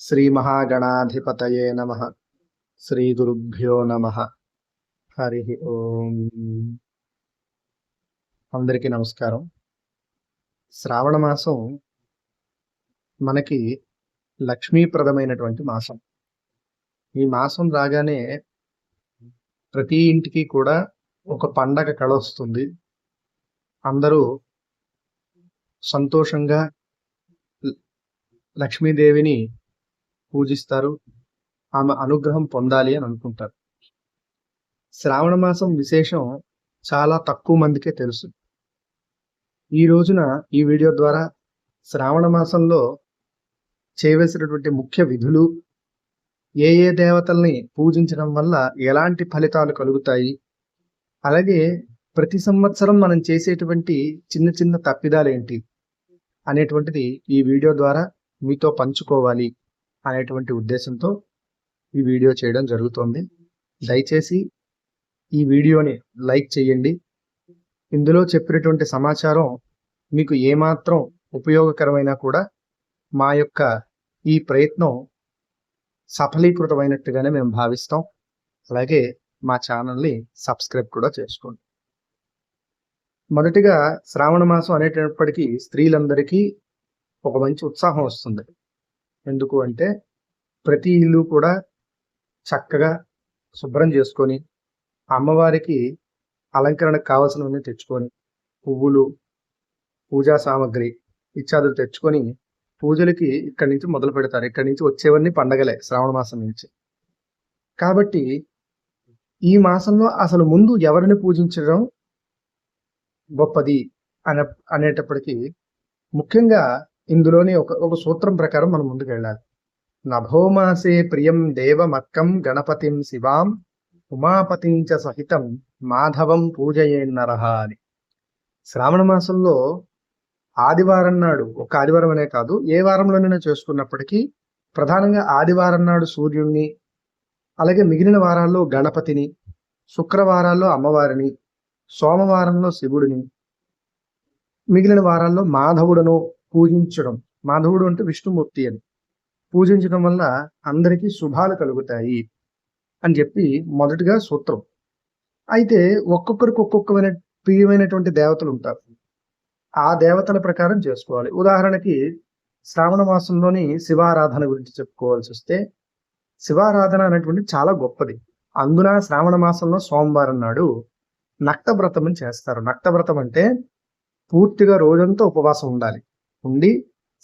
శ్రీ మహాగణాధిపతయే నమ. శ్రీ గురుభ్యో నమ. హరి ఓం. అందరికీ నమస్కారం. శ్రావణ మాసం మనకి లక్ష్మీప్రదమైనటువంటి మాసం. ఈ మాసం రాగానే ప్రతి ఇంటికి కూడా ఒక పండగ కళ వస్తుంది. అందరూ సంతోషంగా లక్ష్మీదేవిని పూజిస్తారు. ఆమె అనుగ్రహం పొందాలి అని అనుకుంటారు. శ్రావణ మాసం విశేషం చాలా తక్కువ మందికే తెలుసు. ఈ రోజున ఈ వీడియో ద్వారా శ్రావణ మాసంలో చేయవలసినటువంటి ముఖ్య విధులు ఏ ఏ దేవతల్ని పూజించడం వల్ల ఎలాంటి ఫలితాలు కలుగుతాయి అలాగే ప్రతి సంవత్సరం మనం చేసేటువంటి చిన్న చిన్న తప్పిదాలు ఏంటి అనేటువంటిది ఈ వీడియో ద్వారా మీతో పంచుకోవాలి. అనేటువంటి ఉద్దేశంతో ఈ వీడియో చేయడం జరుగుతోంది. దయచేసి ఈ వీడియోని లైక్ చేయండి. ఇందులో చెప్పినటువంటి సమాచారం మీకు ఏమాత్రం ఉపయోగకరమైనా కూడా మా యొక్క ఈ ప్రయత్నం సఫలీకృతమైనట్టుగానే మేము భావిస్తాం. అలాగే మా ఛానల్ని సబ్స్క్రైబ్ కూడా చేసుకోండి. మొదటిగా శ్రావణ మాసం అనేటప్పటికీ స్త్రీలందరికీ ఒక మంచి ఉత్సాహం వస్తుంది. ఎందుకు అంటే ప్రతి ఇల్లు కూడా చక్కగా శుభ్రం చేసుకొని అమ్మవారికి అలంకరణకు కావాల్సినవన్నీ తెచ్చుకొని పువ్వులు పూజా సామాగ్రి ఇత్యాదులు తెచ్చుకొని పూజలకి ఇక్కడి నుంచి మొదలు పెడతారు. ఇక్కడి నుంచి వచ్చేవన్నీ పండగలే శ్రావణ మాసం నుంచి. కాబట్టి ఈ మాసంలో అసలు ముందు ఎవరిని పూజించడం గొప్పది అనే అనేటప్పటికీ ముఖ్యంగా ఇందులోని ఒక ఒక సూత్రం ప్రకారం మనం ముందుకు వెళ్ళాలి నభోమాసే ప్రియం దేవమక్కం గణపతిం శివాం ఉమాపతించ సహితం మాధవం పూజయేన్నరహ అని. శ్రావణ మాసంలో ఆదివారం నాడు ఒక ఆదివారం అనే కాదు ఏ వారంలోనైనా చేసుకున్నప్పటికీ ప్రధానంగా ఆదివారం నాడు సూర్యుడిని అలాగే మిగిలిన వారాల్లో గణపతిని శుక్రవారాల్లో అమ్మవారిని సోమవారంలో శివుడిని మిగిలిన వారాల్లో మాధవుడను పూజించడం. మాధవుడు అంటే విష్ణుమూర్తి అని. పూజించడం వల్ల అందరికీ శుభాలు కలుగుతాయి అని చెప్పి మొదటిగా సూత్రం. అయితే ఒక్కొక్కరికి ఒక్కొక్కమైన ప్రియమైనటువంటి దేవతలు ఉంటారు. ఆ దేవతల ప్రకారం చేసుకోవాలి. ఉదాహరణకి శ్రావణ మాసంలోని శివారాధన గురించి చెప్పుకోవాల్సి వస్తే శివారాధన అనేటువంటి చాలా గొప్పది. అందున శ్రావణ మాసంలో సోమవారం నాడు నక్త వ్రతం అని చేస్తారు. నక్త వ్రతం అంటే పూర్తిగా రోజంతా ఉపవాసం ఉండాలి. ఉండి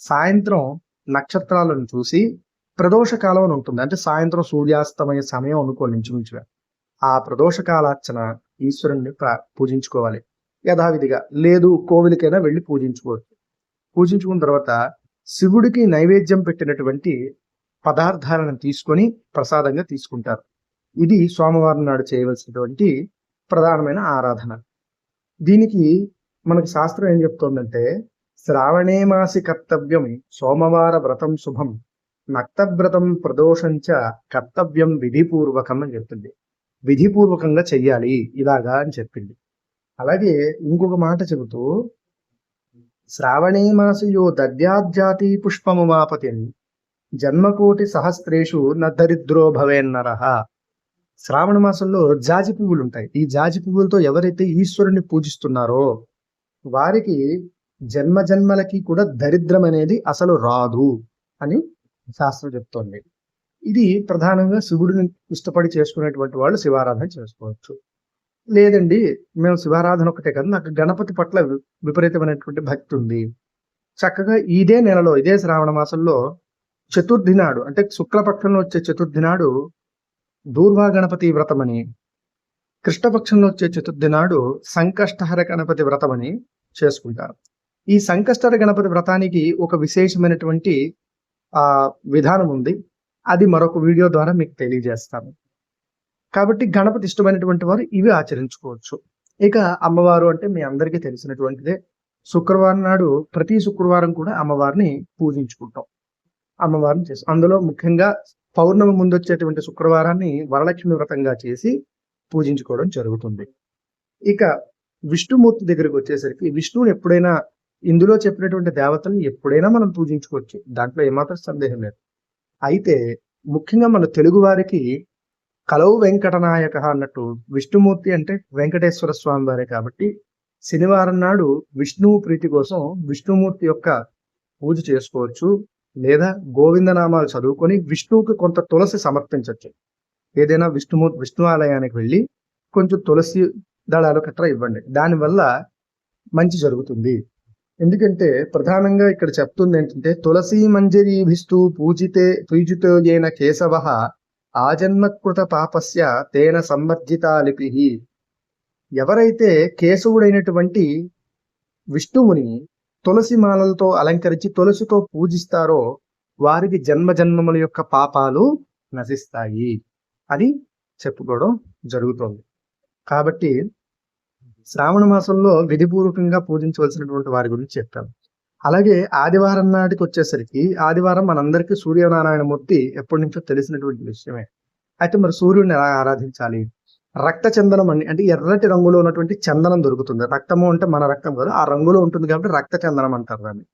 సాయంత్రం నక్షత్రాలను చూసి ప్రదోష కాలం అని ఉంటుంది. అంటే సాయంత్రం సూర్యాస్తమయ సమయం అనుకోండి ఇంచుమించుగా ఆ ప్రదోష కాలార్చన ఈశ్వరుణ్ణి పూజించుకోవాలి. యథావిధిగా లేదు కోవిలికైనా వెళ్ళి పూజించుకోవచ్చు. పూజించుకున్న తర్వాత శివుడికి నైవేద్యం పెట్టినటువంటి పదార్థాలను తీసుకొని ప్రసాదంగా తీసుకుంటారు. ఇది సోమవారం నాడు చేయవలసినటువంటి ప్రధానమైన ఆరాధన. దీనికి మనకి శాస్త్రం ఏం చెప్తోందంటే శ్రావణే మాసి కర్తవ్యం సోమవార వ్రతం శుభం నక్తవ్రతం ప్రదోషంచ కర్తవ్యం విధిపూర్వకం అని చెప్తుంది. విధిపూర్వకంగా చెయ్యాలి ఇలాగా అని చెప్పింది. అలాగే ఇంకొక మాట చెబుతూ శ్రావణే మాసయో పుష్పము పుష్పముమాపతి జన్మకోటి సహస్రేషు నదరిద్రో భవేన్నర శ్రావణ మాసంలో జాజి పువ్వులు ఉంటాయి ఈ జాజి పువ్వులతో ఎవరైతే ఈశ్వరుని పూజిస్తున్నారో వారికి జన్మ జన్మలకి కూడా దరిద్రం అనేది అసలు రాదు అని శాస్త్రం చెప్తోంది. ఇది ప్రధానంగా శివుడిని ఇష్టపడి చేసుకునేటువంటి వాళ్ళు శివారాధన చేసుకోవచ్చు. లేదండి మేము శివారాధన ఒకటే కదా నాకు గణపతి పట్ల విపరీతమైనటువంటి భక్తి ఉంది. చక్కగా ఇదే నెలలో ఇదే శ్రావణ మాసంలో చతుర్థి నాడు అంటే శుక్లపక్షంలో వచ్చే చతుర్థి నాడు దూర్వా గణపతి వ్రతమని కృష్ణపక్షంలో వచ్చే చతుర్థి నాడు సంకష్టహర గణపతి వ్రతమని చేసుకుంటారు. ఈ సంకష్టర గణపతి వ్రతానికి ఒక విశేషమైనటువంటి ఆ విధానం ఉంది. అది మరొక వీడియో ద్వారా మీకు తెలియజేస్తాను. కాబట్టి గణపతి ఇష్టమైనటువంటి వారు ఇవి ఆచరించుకోవచ్చు. ఇక అమ్మవారు అంటే మీ అందరికీ తెలిసినటువంటిదే. శుక్రవారం నాడు ప్రతి శుక్రవారం కూడా అమ్మవారిని పూజించుకుంటాం. అమ్మవారిని చేస్తాం అందులో ముఖ్యంగా పౌర్ణమి ముందు వచ్చేటువంటి శుక్రవారాన్ని వరలక్ష్మి వ్రతంగా చేసి పూజించుకోవడం జరుగుతుంది. ఇక విష్ణుమూర్తి దగ్గరకు వచ్చేసరికి విష్ణువుని ఎప్పుడైనా ఇందులో చెప్పినటువంటి దేవతల్ని ఎప్పుడైనా మనం పూజించుకోవచ్చు. దాంట్లో ఏమాత్రం సందేహం లేదు. అయితే ముఖ్యంగా మన తెలుగు వారికి కలవు వెంకటనాయక అన్నట్టు విష్ణుమూర్తి అంటే వెంకటేశ్వర స్వామి వారే కాబట్టి శనివారం నాడు విష్ణువు ప్రీతి కోసం విష్ణుమూర్తి యొక్క పూజ చేసుకోవచ్చు. లేదా గోవిందనామాలు చదువుకొని విష్ణువుకి కొంత తులసి సమర్పించవచ్చు ఏదైనా విష్ణుమూ విష్ణు ఆలయానికి వెళ్ళి కొంచెం తులసి దళాలు కట్ర ఇవ్వండి. దానివల్ల మంచి జరుగుతుంది. ఎందుకంటే ప్రధానంగా ఇక్కడ చెప్తుంది ఏంటంటే తులసి మంజరీభిస్తూ పూజితే పూజితో ఏన కేశవ ఆజన్మకృత పాపస్య తేన సంవర్జిత లిపి. ఎవరైతే కేశవుడైనటువంటి విష్ణువుని తులసి మాలలతో అలంకరించి తులసితో పూజిస్తారో వారికి జన్మ జన్మముల యొక్క పాపాలు నశిస్తాయి. అని చెప్పుకోవడం జరుగుతోంది. కాబట్టి శ్రావణ మాసంలో విధిపూర్వకంగా పూజించవలసినటువంటి వారి గురించి చెప్పాను. అలాగే ఆదివారం నాటికి వచ్చేసరికి ఆదివారం మనందరికీ సూర్యనారాయణమూర్తి ఎప్పటి నుంచో తెలిసినటువంటి విషయమే. అయితే మరి సూర్యుడిని ఎలా ఆరాధించాలి? రక్త చందనం అని అంటే ఎర్రటి రంగులో ఉన్నటువంటి చందనం దొరుకుతుంది. రక్తము అంటే మన రక్తం కాదు ఆ రంగులో ఉంటుంది కాబట్టి రక్త చందనం అంటారు దాన్ని.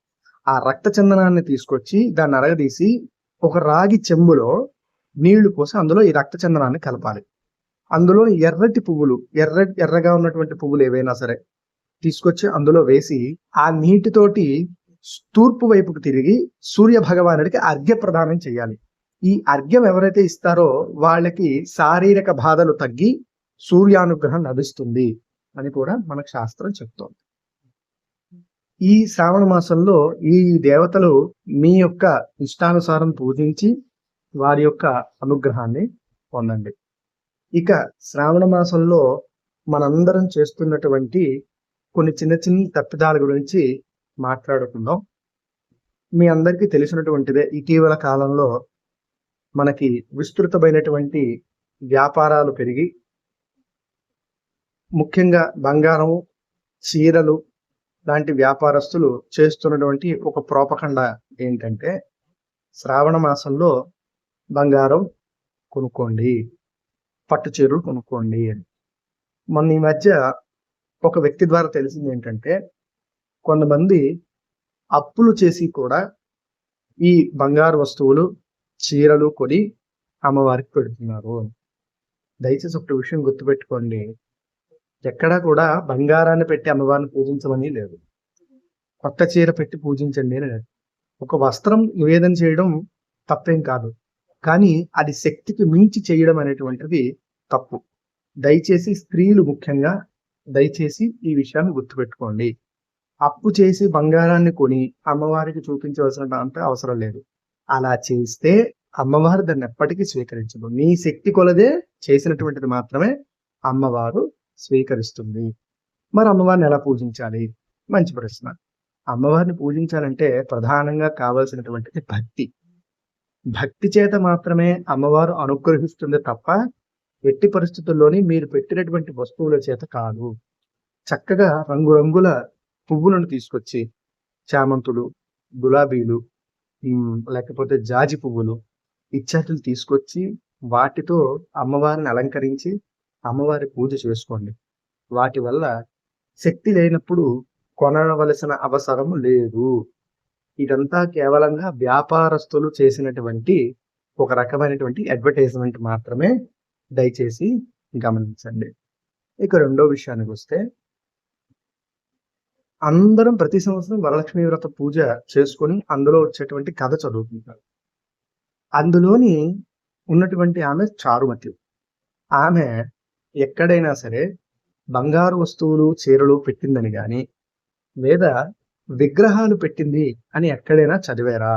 ఆ రక్త చందనాన్ని తీసుకొచ్చి దాన్ని అరగదీసి ఒక రాగి చెంబులో నీళ్ళు పోసి అందులో ఈ రక్త చందనాన్ని కలపాలి. అందులో ఎర్రటి పువ్వులు ఎర్ర ఎర్రగా ఉన్నటువంటి పువ్వులు ఏవైనా సరే తీసుకొచ్చి అందులో వేసి ఆ నీటితోటి తూర్పు వైపుకు తిరిగి సూర్య భగవానుడికి అర్ఘ్య ప్రదానం చేయాలి. ఈ అర్ఘ్యం ఎవరైతే ఇస్తారో వాళ్ళకి శారీరక బాధలు తగ్గి సూర్యానుగ్రహం లభిస్తుంది అని కూడా మనకు శాస్త్రం చెప్తోంది. ఈ శ్రావణ మాసంలో ఈ దేవతలు మీ యొక్క ఇష్టానుసారం పూజించి వారి యొక్క అనుగ్రహాన్ని పొందండి. ఇక శ్రావణ మాసంలో మనందరం చేస్తున్నటువంటి కొన్ని చిన్న చిన్న తప్పిదాల గురించి మాట్లాడుకుందాం. మీ అందరికీ తెలిసినటువంటిదే ఇటీవల కాలంలో మనకి విస్తృతమైనటువంటి వ్యాపారాలు పెరిగి ముఖ్యంగా బంగారం చీరలు లాంటి వ్యాపారస్తులు చేస్తున్నటువంటి ఒక ప్రోపకండ ఏంటంటే శ్రావణ మాసంలో బంగారం కొనుక్కోండి. పట్టు చీరలు కొనుక్కోండి అని. మొన్న ఈ మధ్య ఒక వ్యక్తి ద్వారా తెలిసింది ఏంటంటే కొంతమంది అప్పులు చేసి కూడా ఈ బంగారు వస్తువులు చీరలు కొని అమ్మవారికి పెడుతున్నారు దయచేసి ఒక విషయం గుర్తుపెట్టుకోండి. ఎక్కడా కూడా బంగారాన్ని పెట్టి అమ్మవారిని పూజించమని లేదు. కొత్త చీర పెట్టి పూజించండి అని ఒక వస్త్రం నివేదన చేయడం తప్పేం కాదు. కానీ అది శక్తికి మించి చేయడం అనేటువంటిది తప్పు. దయచేసి స్త్రీలు ముఖ్యంగా దయచేసి ఈ విషయాన్ని గుర్తుపెట్టుకోండి. అప్పు చేసి బంగారాన్ని కొని అమ్మవారికి చూపించవలసిన అంత అవసరం లేదు. అలా చేస్తే అమ్మవారు దాన్ని ఎప్పటికీ స్వీకరించదు. నీ శక్తి కొలదే చేసినటువంటిది మాత్రమే అమ్మవారు స్వీకరిస్తుంది. మరి అమ్మవారిని ఎలా పూజించాలి? మంచి ప్రశ్న. అమ్మవారిని పూజించాలంటే ప్రధానంగా కావాల్సినటువంటిది భక్తి. భక్తి చేత మాత్రమే అమ్మవారు అనుగ్రహిస్తుంది తప్ప ఎట్టి పరిస్థితుల్లోని మీరు పెట్టినటువంటి వస్తువుల చేత కాదు. చక్కగా రంగురంగుల పువ్వులను తీసుకొచ్చి చామంతులు గులాబీలు లేకపోతే జాజి పువ్వులు ఇచ్చాటిలు తీసుకొచ్చి వాటితో అమ్మవారిని అలంకరించి అమ్మవారి పూజ చేసుకోండి. వాటి వల్ల శక్తి లేనప్పుడు కొనవలసిన అవసరం లేదు. ఇదంతా కేవలంగా వ్యాపారస్తులు చేసినటువంటి ఒక రకమైనటువంటి అడ్వర్టైజ్మెంట్ మాత్రమే దయచేసి గమనించండి. ఇక రెండో విషయానికి వస్తే అందరం ప్రతి సంవత్సరం వరలక్ష్మీ వ్రత పూజ చేసుకొని అందులో వచ్చేటువంటి కథ చదువుకుంటారు అందులోని ఉన్నటువంటి ఆమె చారుమతి. ఆమె ఎక్కడైనా సరే బంగారు వస్తువులు చీరలు పెట్టిందని కానీ లేదా విగ్రహాలు పెట్టింది అని ఎక్కడైనా చదివారా?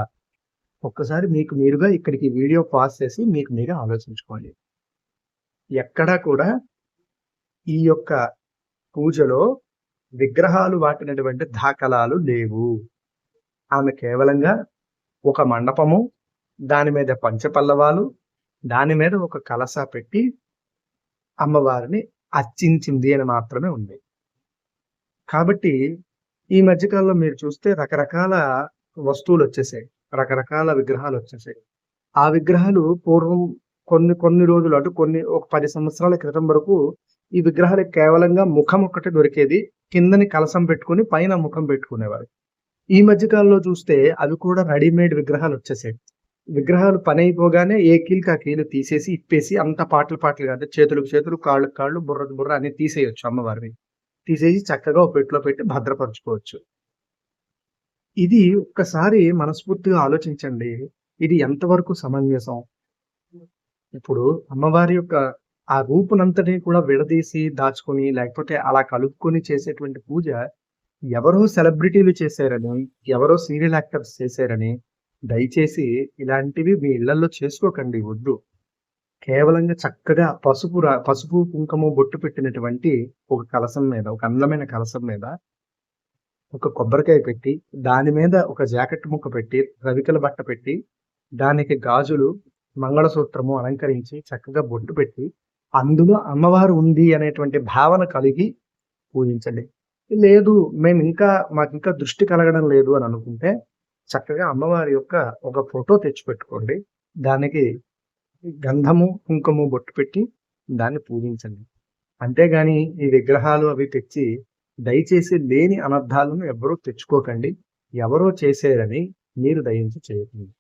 ఒక్కసారి మీకు మీరుగా ఇక్కడికి వీడియో పాస్ చేసి మీకు మీరే ఆలోచించుకోండి. ఎక్కడా కూడా ఈ యొక్క పూజలో విగ్రహాలు వాటినటువంటి దాఖలాలు లేవు. ఆమె కేవలంగా ఒక మండపము దాని మీద పంచపల్లవాలు దాని మీద ఒక కలస పెట్టి అమ్మవారిని అర్చించింది అని మాత్రమే ఉంది. కాబట్టి ఈ మధ్యకాలంలో మీరు చూస్తే రకరకాల వస్తువులు వచ్చేసాయి. రకరకాల విగ్రహాలు వచ్చేసాయి. ఆ విగ్రహాలు పూర్వం కొన్ని కొన్ని రోజులు అటు కొన్ని ఒక పది సంవత్సరాల క్రితం వరకు ఈ విగ్రహాలు కేవలంగా ముఖం ఒక్కటే దొరికేది. కిందని కలసం పెట్టుకుని పైన ముఖం పెట్టుకునేవారు. ఈ మధ్య కాలంలో చూస్తే అవి కూడా రెడీమేడ్ విగ్రహాలు వచ్చేసాయి. విగ్రహాలు పని అయిపోగానే ఏ కీలుకి ఆ కీలు తీసేసి ఇప్పేసి అంత పాటలు పాటలు కాదు. చేతులకు చేతులు కాళ్ళు కాళ్ళు బుర్ర బుర్ర అని తీసేయొచ్చు అమ్మవారిని తీసేసి చక్కగా ఒక పెట్టులో పెట్టి భద్రపరచుకోవచ్చు. ఇది ఒక్కసారి మనస్ఫూర్తిగా ఆలోచించండి. ఇది ఎంతవరకు సమంజసం? ఇప్పుడు అమ్మవారి యొక్క ఆ రూపునంతటిని కూడా విడదీసి దాచుకొని లేకపోతే అలా కలుపుకొని చేసేటువంటి పూజ ఎవరో సెలబ్రిటీలు చేశారని ఎవరో సీరియల్ యాక్టర్స్ చేశారని దయచేసి ఇలాంటివి మీ ఇళ్ళలో చేసుకోకండి వద్దు. కేవలంగా చక్కగా పసుపు రా పసుపు కుంకుమ బొట్టు పెట్టినటువంటి ఒక కలసం మీద ఒక అందమైన కలసం మీద ఒక కొబ్బరికాయ పెట్టి దాని మీద ఒక జాకెట్ ముక్క పెట్టి రవికల బట్ట పెట్టి దానికి గాజులు మంగళసూత్రము అలంకరించి చక్కగా బొట్టు పెట్టి అందులో అమ్మవారు ఉంది అనేటువంటి భావన కలిగి పూజించండి. లేదు మేము ఇంకా మాకు ఇంకా దృష్టి కలగడం లేదు అని అనుకుంటే చక్కగా అమ్మవారి యొక్క ఒక ఫోటో తెచ్చిపెట్టుకోండి. దానికి గంధము కుంకుమ బొట్టు పెట్టి దాన్ని పూజించండి. అంతేగాని ఈ విగ్రహాలు అవి తెచ్చి దయచేసి లేని అనర్థాలను ఎవరూ తెచ్చుకోకండి. ఎవరో చేసేరని మీరు దయించి చేయకండి.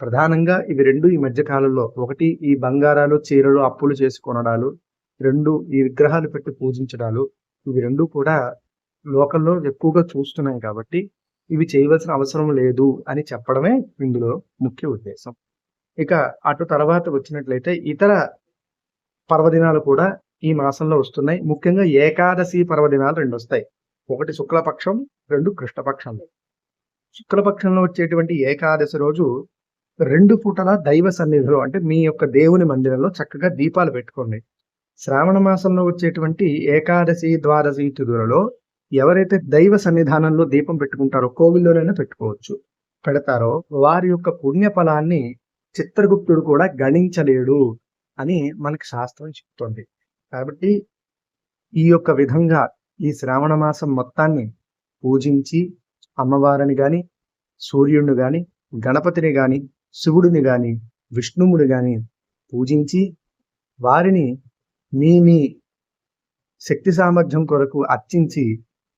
ప్రధానంగా ఇవి రెండు ఈ మధ్యకాలంలో ఒకటి ఈ బంగారాలు చీరలు అప్పులు చేసి కొనడాలు. రెండు ఈ విగ్రహాలు పెట్టి పూజించడాలు. ఇవి రెండు కూడా లోకల్లో ఎక్కువగా చూస్తున్నాయి కాబట్టి ఇవి చేయవలసిన అవసరం లేదు అని చెప్పడమే ఇందులో ముఖ్య ఉద్దేశం. ఇక అటు తర్వాత వచ్చినట్లయితే ఇతర పర్వదినాలు కూడా ఈ మాసంలో వస్తున్నాయి. ముఖ్యంగా ఏకాదశి పర్వదినాలు రెండు వస్తాయి. ఒకటి శుక్లపక్షం రెండు కృష్ణపక్షంలో శుక్లపక్షంలో వచ్చేటువంటి ఏకాదశి రోజు రెండు పూటల దైవ సన్నిధిలో అంటే మీ యొక్క దేవుని మందిరంలో చక్కగా దీపాలు పెట్టుకోండి. శ్రావణ మాసంలో వచ్చేటువంటి ఏకాదశి ద్వాదశి తిథులలో ఎవరైతే దైవ సన్నిధానంలో దీపం పెట్టుకుంటారో కోవిల్లోనైనా పెట్టుకోవచ్చు. పెడతారో వారి యొక్క పుణ్య ఫలాన్ని చిత్రగుప్తుడు కూడా గణించలేడు అని మనకి శాస్త్రం చెప్తోంది. కాబట్టి ఈ యొక్క విధంగా ఈ శ్రావణ మాసం మొత్తాన్ని పూజించి అమ్మవారిని కానీ సూర్యుడిని కానీ గణపతిని కానీ శివుడిని కానీ విష్ణువుని కానీ పూజించి వారిని మీ మీ శక్తి సామర్థ్యం కొరకు అర్చించి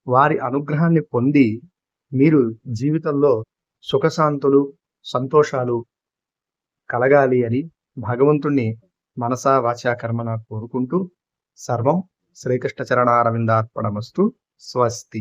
వారి అనుగ్రహాన్ని పొంది మీరు జీవితంలో సుఖశాంతులు సంతోషాలు కలగాలి అని భగవంతుణ్ణి మనసా వాచా కర్మన కోరుకుంటూ సర్వం శ్రీకృష్ణ చరణారవిందార్పణమస్తు స్వస్తి.